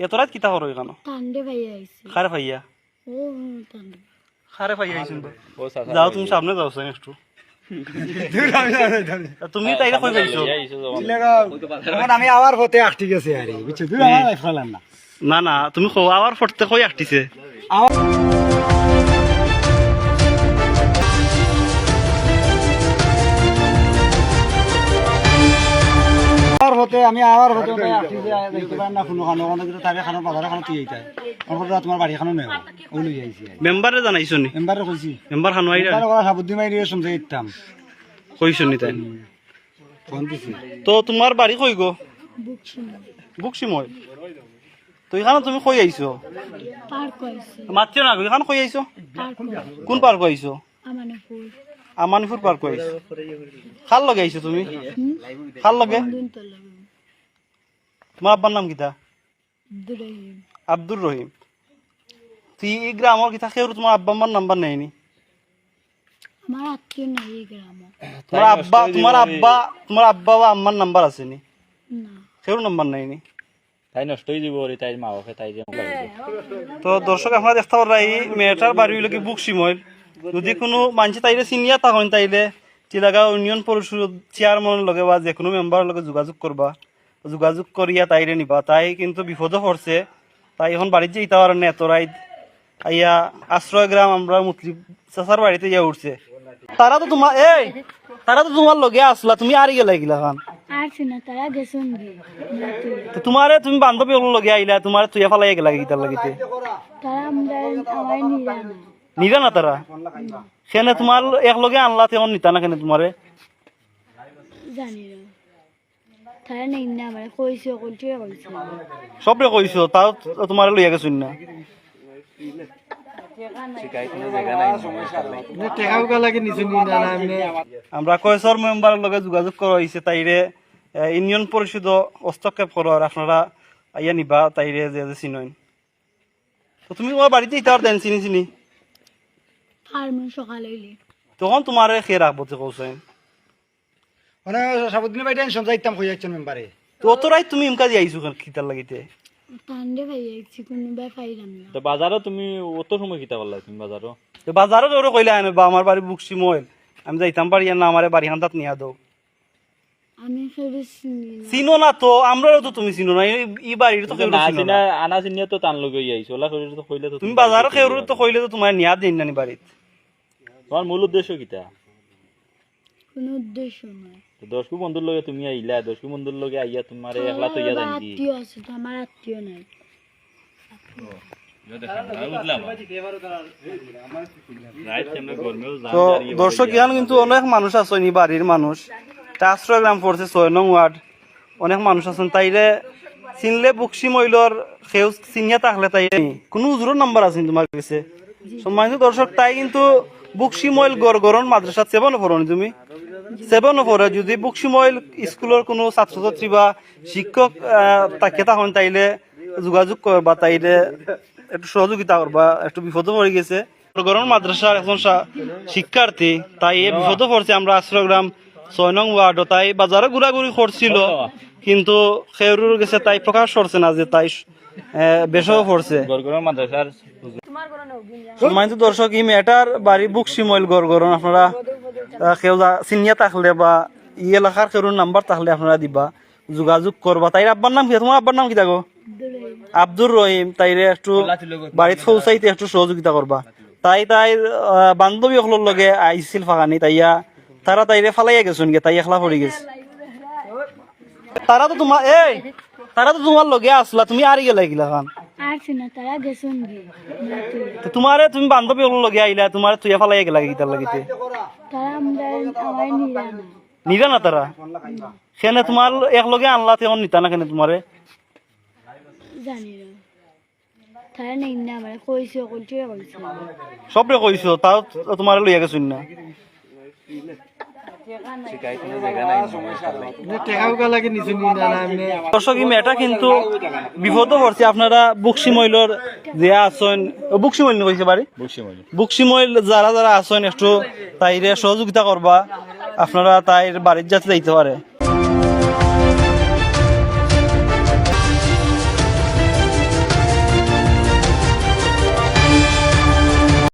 এত রাত কিতা করো এখানে টান্ডে ভাইয়া আইছে। খারে ভাইয়া? খারে ভাইয়া আইছেন যাও তুমি সামনে যাও সেন একটু। তুমি তাইলে কই পাইছো আমি আবার হতে আটটি গেছে আরে বুঝছ? তুই আমার লাইফ ফেলান না। না না তুমি আবার ফটতে কই আটটিছে আবার হতে আমি আবার হতে আটটি যে দেখতে পারেন না কোনো খানো কোনো কিন্তু তারে খানো বাজারে খানো তুই এইটা আমার কথা তোমার বাড়ি খানো নেই ওই লই আইছি মেম্বারে জানাইছো নি? এমবারে কইছি মেম্বার খানো আইরা এমবারে কথা সাবুদ্দি মাই সমঝে ইতাম কইছো নি তাই? ফোন দিছি। তো তোমার বাড়ি কই গো? বুক শুনে বুকসি মই তো এখানে তুমি কই আইছো মাতিও না গো, এখানে কই আইছো কোন পার্ক আইছো আমানেপুর আমানিপুর পার্ক আইছো খাল লগে আইছো তুমি খাল লাগে। তোমার আব্বার নাম কিতা আব্দুর রহিম। তুই এই গ্রামের কিতা কেউ তোমার আব্বা আম্মার নাম্বার নেয়নি? আমার নাই এই গ্রাম। তোমার আব্বা তোমার আব্বা তোমার আব্বা বা আম্মার নাম্বার আছে নি। না কেউ নাম্বার নেয়নি? তাই নষ্ট হয়ে যাব রে তাই মা বাপে তাই তো দর্শক আপনারা দেখতে পারা এই মেয়েটার বাড়ি হইলে কি বুক সিমল যদি কোনো মানুষ তাইলে চিনিয়া তখন তাইলে চিলাগাঁও ইউনিয়ন পরিষদ চেয়ারম্যানের লগে বা যে কোনো মেম্বারের লগে যোগাযোগ করবা। যোগাযোগ করিয়া তাইরে নিবা। তাই কিন্তু বিপদও পড়ছে। তাই এখন বাড়িতে যেতে পারে না। এত রাইত আইয়া আশ্রয় গ্রাম আমরা মুতলি চাচার বাড়িতে ইয়া উঠছে। তারা তো তোমার এই তারা তো তোমার লগে আসলা। তুমি আরি গেলা গিলা খান। তোমারে তুমি বান্ধবী লগে আইলা। তোমার তুই ফালাই গেলা গিতার লাগিতে নিরা না। তারা? সেনে তোমার একলগে আনলা তেমন নিতা না কেন তোমারে? জানি তারা নেই না আমার কইছে কইছে কইছে। সবরে কইছো তাও তোমার লইয়া গেছুন না? টেকা উকা লাগে নিচু নি না এমনি। আমরা কয়েসর মেম্বারের লগে যোগাযোগ করা হয়েছে তাইরে ইউনিয়ন পরিষদ হস্তক্ষেপ করার আপনারা আইয়া নিবা তাইরে যে যে চিনইন। তো তুমি তোমার বাড়িতে ইতার দেন চিনি চিনি? তখন তোমারে খেয়ে রাখব যে কৌছেন মানে সাবুদ্দিন ভাই টেনশন যাইতাম যাচ্ছেন মেম্বারে তো অত রাই তুমি ইমকা দিয়ে আইছো খিতার লাগিতে? টান্ডে ভাইয়া আইছি কোনো বাই পাইলাম না। তো বাজারও তুমি অত সময় কিতা করলা তুমি বাজারও? তো বাজারও ওরে কইলে আনে বা আমার বাড়ি বুকসি মইল। আমি যাইতাম পারি না আমার বাড়ি হান্দাত নিয়া দাও। আমি চিনি না। চিনো না তো আমরাও তো তুমি চিনো না ই বাড়ির তো কেউ না চিনো না। আনা চিনিয়া তো টান লগে আইছো ওলা শরীর তো কইলে তো তুমি বাজারও কেউ তো কইলে তো তোমার নিয়া দিন নানি বাড়িত। তোমার মূল উদ্দেশ্য কিতা? কোনো উদ্দেশ্য নাই। দশকু বন্ধুর লগে তুমি আইলা দশকু বন্ধুর লগে আইয়া তোমার একলা তো ইয়া জানি আত্মীয় আছে তো আমার আত্মীয় নাই। তো দর্শক ইয়ান কিন্তু অনেক মানুষ আছে নি বাড়ির মানুষ। আশ্রয় গ্রাম পড়ছে ছয় নং ওয়ার্ড। অনেক মানুষ আছেন তাইরে চিনলে বুকসি মইলর সেউ চিনিয়া থাকলে তাই কোনো উজুরের নাম্বার আছে নি তোমার কাছে? সম্মানিত দর্শক তাই কিন্তু বুকসি মইল গড়গরন মাদ্রাসা সেভেন পড়নি তুমি? সেভেন পড়ে যদি বুকসি মইল স্কুলের কোনো ছাত্রছাত্রী বা শিক্ষক তাকে তখন তাইলে যোগাযোগ করবা তাইলে একটু সহযোগিতা করবা একটু বিপদে পড়ে গেছে। গরম মাদ্রাসার একজন শিক্ষার্থী তাই এ বিপদে পড়ছে আমরা আশ্রয়গ্রাম ছয় নং ওয়ার্ড তাই বাজারে ঘোরাঘুরি করছিল কিন্তু খেউরুর গেছে তাই প্রকাশ করছে না যে তাই বেশও পড়ছে সম্মানিত দর্শক এই মেয়েটার বাড়ি বুক সিমইল গড়গরন আপনারা কেউ চিনিয়া থাকলে বা ই এলাকার কেউ নাম্বার থাকলে আপনারা দিবা যোগাযোগ করবা। তাই আব্বার নাম কি? তোমার আব্বার নাম কি থাকো আব্দুর রহিম। তাইরে একটু বাড়িত পৌঁছাইতে একটু সহযোগিতা করবা তাই তাইর বান্ধবী সকলের লগে আইছিল ফাঁকানি তাইয়া তারা তাইরে ফালাইয়া গেছুন গে। তাই একলা পড়ে গেছে। তারা তো তোমার এই তারা তো তোমার লগে আসলা তুমি আরি গেলা গিলা খান। তোমারে তুমি বান্ধবী লগে আইলা তোমার তুই ফালাইয়া গেলা গিতার লাগিতে। তারা আমরা আমার নিরা না নিরা না তারা? সেনে তোমার এক লগে আনলা তেমন নিতা না কেন তোমারে? জানি না। তারা নেই না আমার কইছে কইছে কইছে। সবরে কইছো তাও তোমার লইয়া গেছুন না দর্শক মেয়েটা কিন্তু বিপদও পড়ছে। আপনারা বুকসি মইলর যে আসন বুকসি মইল কইছে বাড়ি? বুকসি মইল যারা যারা আছেন একটু তাইরে সহযোগিতা করবা। আপনারা তাইর বাড়ির যাতে যাইতে পারে।